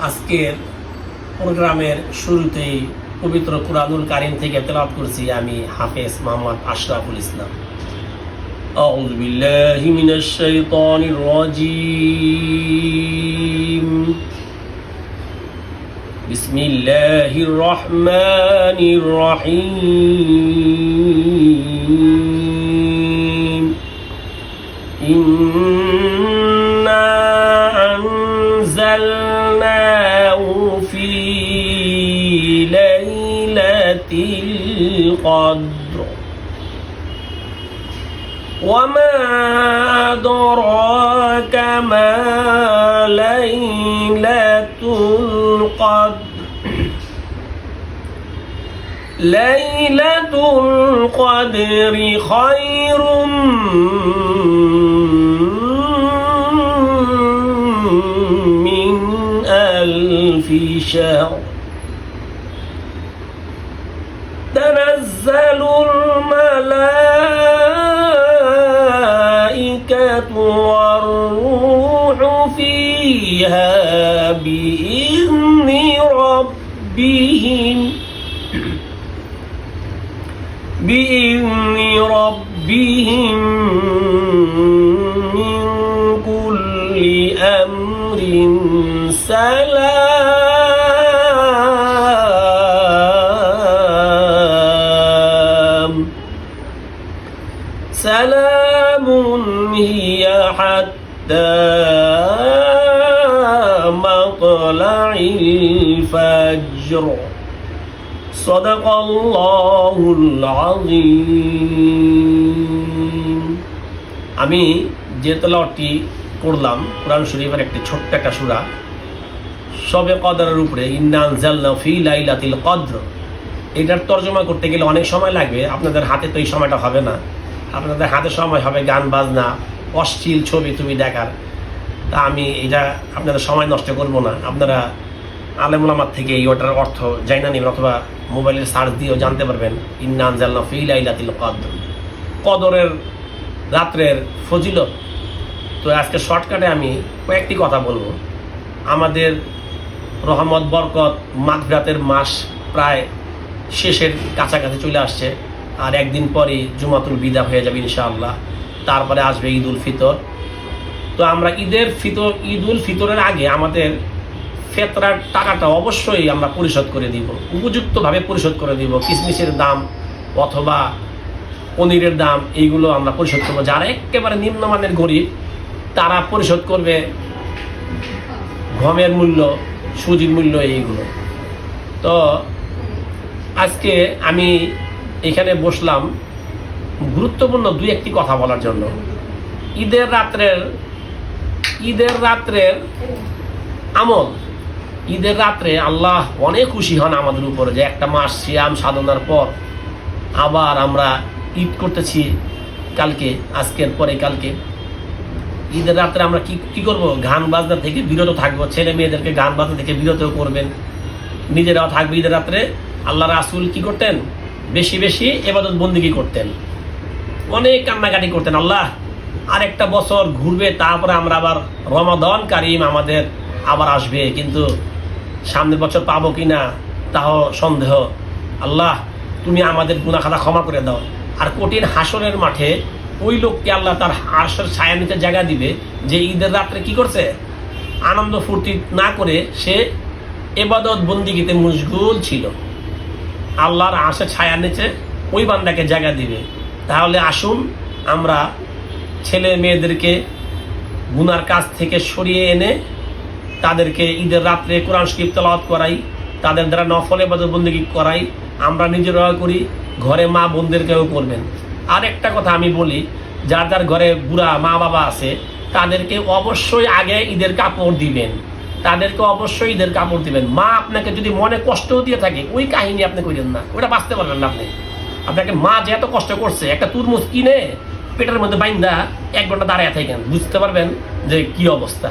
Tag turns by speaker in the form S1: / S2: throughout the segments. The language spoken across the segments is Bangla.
S1: আজকের প্রোগ্রামের শুরুতেই পবিত্র কুরআনুল কারিম থেকে তেলাওয়াত করছি আমি হাফেজ মোহাম্মদ আশরাফুল ইসলাম أعوذ بالله من الشيطان الرجيم بسم الله الرحمن الرحيم أنزلناه في ليلة القدر. وما أدراك ما ليلة القدر. ليلة القدر خير ألف شهر. تنزل الملائكة والروح فيها بإذن ربهم. بإذن ربهم من كل أمر. سلام سلام هي حتى مطلع الفجر صدق الله العظيم আমি যে তলাওয়াতটি করলাম কোরআন শরীফের একটি ছোট্ট একটা সূরা। সবে কদরের উপরে ইন্নান জাল্লা ফি লাইলাতিল কদ্র। এটার তর্জমা করতে গেলে অনেক সময় লাগবে, আপনাদের হাতে তো এই সময়টা হবে না। আপনাদের হাতে সময় হবে গান, বাজনা, অশ্লীল ছবি তুমি দেখার। তা আমি এটা আপনাদের সময় নষ্ট করব না। আপনারা আলেমুলামার থেকে এই ওটার অর্থ যাই না নেবেন অথবা মোবাইলের সার্চ দিয়েও জানতে পারবেন ইন্নান জাল্লা ফি লাইলাতিল কদ্র। কদরের রাত্রের ফজিলত তো আজকে শর্টকাটে আমি কয়েকটি কথা বলব। আমাদের রহমত, বরকত মাঘরাতের মাস প্রায় শেষের কাছাকাছি চলে আসছে। আর একদিন পরে জুমাতুল বিদা হয়ে যাবে ইনশাআল্লাহ। তারপরে আসবে ঈদ উল ফিতর। তো আমরা ঈদের ফিতর ঈদ উল ফিতরের আগে আমাদের ফেতরার টাকাটা অবশ্যই আমরা পরিশোধ করে দিব। উপযুক্তভাবে পরিশোধ করে দিব। কিসমিসের দাম অথবা পনিরের দাম, এইগুলো আমরা পরিশোধ করব। যারা একেবারে নিম্নমানের গরিব তারা পরিশোধ করবে গমের মূল্য, সুজির মূল্য এইগুলো। তো আজকে আমি এখানে বসলাম গুরুত্বপূর্ণ দুই একটি কথা বলার জন্য। ঈদের রাত্রের ঈদের রাত্রের আমল। ঈদের রাত্রে আল্লাহ অনেক খুশি হন আমাদের উপরে যে একটা মাস সিয়াম সাধনার পর আবার আমরা ঈদ করতেছি কালকে, আজকের পরে কালকে। ঈদের রাত্রে আমরা কি কি করব? গান বাজনা থেকে বিরত থাকব। ছেলে মেয়েদেরকে গান বাজনা থেকে বিরত করবেন। নিজেরাও থাকবে ঈদের রাত্রে। আল্লাহ রাসুল কি করতেন? বেশি বেশি এবাদত বন্দিগি করতেন। অনেক কান্নাকাটি করতেন। আল্লাহ আর একটা বছর ঘুরবে, তারপরে আমরা আবার রমাদন কারিম আমাদের আবার আসবে। কিন্তু সামনের বছর পাবো কি না তাও সন্দেহ। আল্লাহ, তুমি আমাদের খাতা ক্ষমা করে দাও। আর কঠিন হাসনের মাঠে ওই লোককে আল্লাহ তার হাসর ছায়া নিতে জায়গা দিবে যে ঈদের রাত্রে কি করছে? আনন্দ ফুর্তি না করে সে এবাদত বন্দিগিতে মুশগুল ছিল। আল্লাহর আশে ছায়া নিচে ওই বান্দাকে জায়গা দিবে। তাহলে আসুন আমরা ছেলে মেয়েদেরকে গুনার কাছ থেকে সরিয়ে এনে তাদেরকে ঈদের রাত্রে কোরআন শরীফ তেলাওয়াত করাই, তাদের দ্বারা নফলে বন্দিগি করাই, আমরা নিজেরাও করি, ঘরে মা বোনদেরকেও করবেন। আর একটা কথা আমি বলি, যার যার ঘরে বুড়া মা বাবা আছে, তাদেরকে অবশ্যই আগে ঈদের কাপড় দিবেন। তাদেরকে অবশ্যই ঈদের কাপড় দিবেন। মা আপনাকে যদি মনে কষ্টও দিয়ে থাকে, ওই কাহিনী আপনি করেন না। ওটা বাঁচতে পারবেন না আপনি। আপনাকে মা যে এত কষ্ট করছে, একটা তুরমুজ কিনে পেটের মধ্যে বাইন্দা এক ঘণ্টা দাঁড়ায় থাকেন। বুঝতে পারবেন যে কি অবস্থা।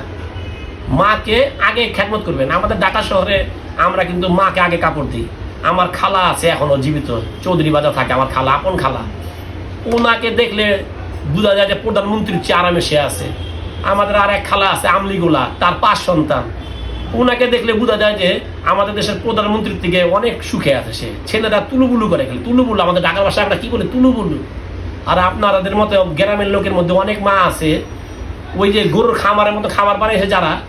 S1: মাকে আগে খ্যাতমত করবেন। আমাদের ঢাকা শহরে আমরা কিন্তু মাকে আগে কাপড় দিই। আমার খালা আছে এখনও জীবিত। চৌধুরী বাজার থাকে, আমার খালা, আপন খালা। ওনাকে দেখলে বোঝা যায় যে প্রধানমন্ত্রীর চেয়ে আরামে সে আছে। আমাদের আর এক খালা আছে, আমলিগুলা, তার পাঁচ সন্তান। ওনাকে দেখলে বোঝা যায় যে আমাদের দেশের প্রধানমন্ত্রীর থেকে অনেক সুখে আছে সে। ছেলেরা তুলুবুলু করে খেলে। তুলুবুলু, আমাদের ঢাকার ভাষায় আমরা কী বলি? তুলুবুলু। আর আপনাদের মতো গ্রামের লোকের মধ্যে অনেক মা আছে। ওই যে গরুর খামারের মতো খামার বানিয়েছে যারা,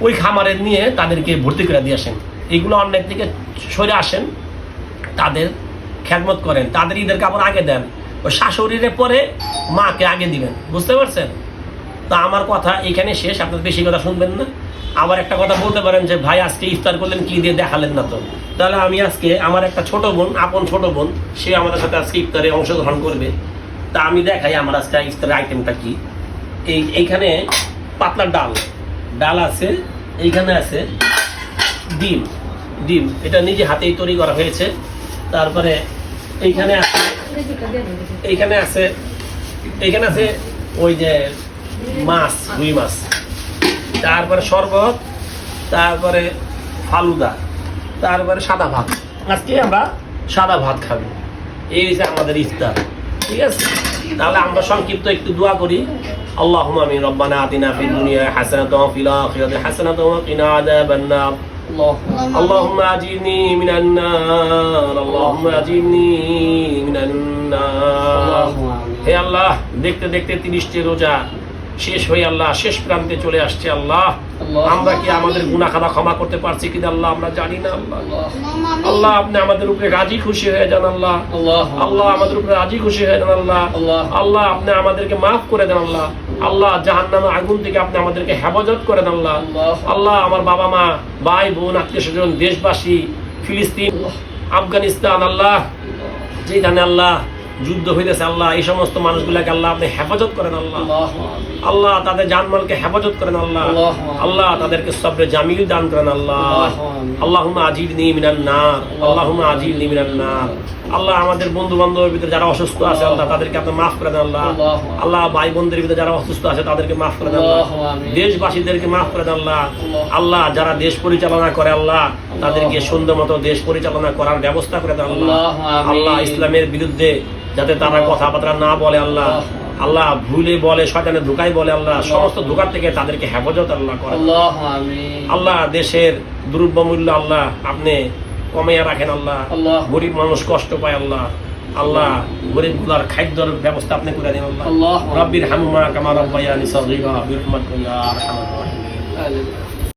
S1: ওই খামারে নিয়ে তাদেরকে ভর্তি করে দিয়ে আসেন। এইগুলো অন্যের থেকে সরে আসেন, তাদের খেদমত করেন। তাদের ঈদের কাপড় আগে দেন। ওই শাশুড়িরে পরে মাকে আগে দিবেন, বুঝতে পারছেন? তা আমার কথা এখানে শেষ, আপনার বেশি কথা শুনবেন না। আবার একটা কথা বলতে পারেন যে, ভাই, আজকে ইফতার করলেন, কি দিয়ে দেখালেন না তো? তাহলে আমি আজকে আমার একটা ছোট বোন, আপন ছোট বোন, সে আমাদের সাথে আজকে ইফতারে অংশগ্রহণ করবে। তা আমি দেখাই আমার আজকে ইফতারের আইটেমটা কি। এই, এইখানে পাতলা ডাল ডাল আছে, এইখানে আছে ডিম। ডিম, এটা নিজে হাতেই তৈরি করা হয়েছে। তারপরে এইখানে আছে এইখানে আছে এইখানে আছে ওই যে মাছ রুই মাছ তারপরে শরবত তারপরে ফালুদা তারপরে সাদা ভাত আজকে আমরা সাদা ভাত খাবো এই হচ্ছে আমাদের ইফতার ঠিক আছে তাহলে আমরা সংক্ষিপ্ত একটু দোয়া করি اللهم امين ربنا اتنا في الدنيا حسنه وفي الاخره حسنه وقنا عذاب النار اللهم اجرني من النار اللهم اجرني من النار হে আল্লাহ দেখতে দেখতে তিরিশটি রোজা শেষ হয়ে আল্লাহ শেষ প্রান্তে চলে আসছে আল্লাহ আমরা কি আমাদের গুনাহ খাতা ক্ষমা করতে পারছি কিনা আল্লাহ আমরা জানি না আল্লাহ আল্লাহ আপনি আমাদের উপরে রাজি খুশি হয়ে যান আল্লাহ আল্লাহ আমাদের উপরে রাজি খুশি হয়ে যান আল্লাহ
S2: আল্লাহ।
S1: আল্লাহ আপনি আমাদেরকে মাফ করে দেন আল্লাহ আল্লাহ জাহান্নামে আগুন থেকে আপনি আমাদেরকে হেফাজত করেন আল্লাহ।
S2: আল্লাহ
S1: আমার বাবা মা ভাই বোন আত্মীয় স্বজন দেশবাসী ফিলিস্তিন আফগানিস্তান আল্লাহ যেখানে আল্লাহ যুদ্ধ হইতেছে আল্লাহ এই সমস্ত মানুষগুলাকে আল্লাহ আপনি হেফাজত করেন আল্লাহ আল্লাহ তাদের জানমালকে হেফাজত করেন আল্লাহ
S2: আল্লাহ।
S1: আল্লাহ তাদেরকে সবরে জামিল দান করেন আল্লাহ
S2: আল্লাহ।
S1: আল্লাহুম্মা আজিরনি মিনান নার আল্লাহুম্মা আজিরনি মিনান নার আল্লাহ আমাদের বন্ধু বান্ধবের ভিতরে যারা অসুস্থ আছে আল্লাহ তাদেরকে আপনি মাফ করে দেন আল্লাহ
S2: আল্লাহ।
S1: আল্লাহ ভাই বোনদের ভিতরে যারা অসুস্থ আছে তাদেরকে মাফ করে দেন আল্লাহ
S2: আল্লাহ,
S1: দেশবাসীদেরকে মাফ করে দেন আল্লাহ
S2: আল্লাহ।
S1: আল্লাহ যারা দেশ পরিচালনা করে আল্লাহ তাদেরকে সুন্দর মতো দেশ পরিচালনা করার ব্যবস্থা করে দেন আল্লাহ
S2: আল্লাহ,
S1: আল্লাহ ইসলামের বিরুদ্ধে যাতে তারা কথাবার্তা না বলে আল্লাহ। আল্লাহ। ভুলে বলে শয়তানের ধোকাই বলে আল্লাহ। সমস্ত ধোকার থেকে তাদেরকে হেফাজত আল্লাহ করে আল্লাহ দেশের দ্রব্য মূল্য আল্লাহ আপনি কমিয়ে রাখেন আল্লাহ। গরিব মানুষ কষ্ট পায় আল্লাহ। আল্লাহ গরিবগুলার খাদ্যর ব্যবস্থা আপনি করে দিন
S2: আল্লাহ।
S1: রব্বির হামুমা কামা রব্বায়ানি সগীরা। বিরহমাতিকা ইয়া আরহামার রাহিমিন।
S2: আল্লাহ